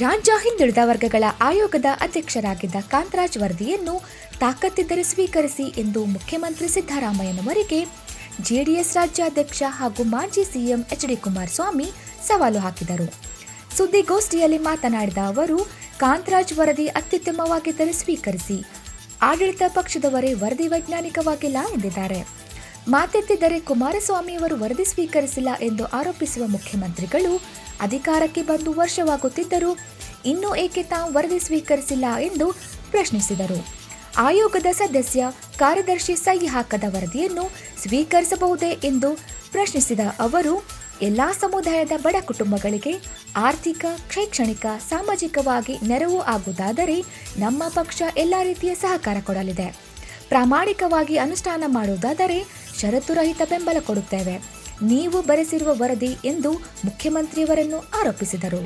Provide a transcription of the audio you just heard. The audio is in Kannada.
ರಾಜ್ಯ ಹಿಂದುಳಿದ ವರ್ಗಗಳ ಆಯೋಗದ ಅಧ್ಯಕ್ಷರಾಗಿದ್ದ ಕಾಂತರಾಜ್ ವರದಿಯನ್ನು ತಾಕತ್ತಿದ್ದರೆ ಸ್ವೀಕರಿಸಿ ಎಂದು ಮುಖ್ಯಮಂತ್ರಿ ಸಿದ್ದರಾಮಯ್ಯನವರಿಗೆ ಜೆಡಿಎಸ್ ರಾಜ್ಯಾಧ್ಯಕ್ಷ ಹಾಗೂ ಮಾಜಿ ಸಿಎಂ ಎಚ್ ಡಿ ಕುಮಾರಸ್ವಾಮಿ ಸವಾಲು ಹಾಕಿದರು. ಸುದ್ದಿಗೋಷ್ಠಿಯಲ್ಲಿ ಮಾತನಾಡಿದ ಅವರು, ಕಾಂತರಾಜ್ ವರದಿ ಅತ್ಯುತ್ತಮವಾಗಿದ್ದರೆ ಸ್ವೀಕರಿಸಿ. ಆಡಳಿತ ಪಕ್ಷದವರೇ ವರದಿ ವೈಜ್ಞಾನಿಕವಾಗಿಲ್ಲ ಎಂದಿದ್ದಾರೆ. ಮಾತೆತ್ತಿದ್ದರೆ ಕುಮಾರಸ್ವಾಮಿಯವರು ವರದಿ ಸ್ವೀಕರಿಸಿಲ್ಲ ಎಂದು ಆರೋಪಿಸುವ ಮುಖ್ಯಮಂತ್ರಿಗಳು ಅಧಿಕಾರಕ್ಕೆ ಬಂದು ವರ್ಷವಾಗುತ್ತಿದ್ದರೂ ಇನ್ನೂ ಏಕೆ ತಾವು ವರದಿ ಸ್ವೀಕರಿಸಿಲ್ಲ ಎಂದು ಪ್ರಶ್ನಿಸಿದರು. ಆಯೋಗದ ಸದಸ್ಯ ಕಾರ್ಯದರ್ಶಿ ಸಹಿ ಹಾಕದ ವರದಿಯನ್ನು ಸ್ವೀಕರಿಸಬಹುದೇ ಎಂದು ಪ್ರಶ್ನಿಸಿದ ಅವರು, ಎಲ್ಲಾ ಸಮುದಾಯದ ಬಡ ಕುಟುಂಬಗಳಿಗೆ ಆರ್ಥಿಕ, ಶೈಕ್ಷಣಿಕ, ಸಾಮಾಜಿಕವಾಗಿ ನೆರವು ಆಗುವುದಾದರೆ ನಮ್ಮ ಪಕ್ಷ ಎಲ್ಲ ರೀತಿಯ ಸಹಕಾರ ಕೊಡಲಿದೆ. ಪ್ರಾಮಾಣಿಕವಾಗಿ ಅನುಷ್ಠಾನ ಮಾಡುವುದಾದರೆ ಷರತ್ತುರಹಿತ ಬೆಂಬಲ ಕೊಡುತ್ತೇವೆ. ನೀವು ಬರೆಸಿರುವ ವರದಿ ಎಂದು ಮುಖ್ಯಮಂತ್ರಿಯವರನ್ನು ಆರೋಪಿಸಿದರು.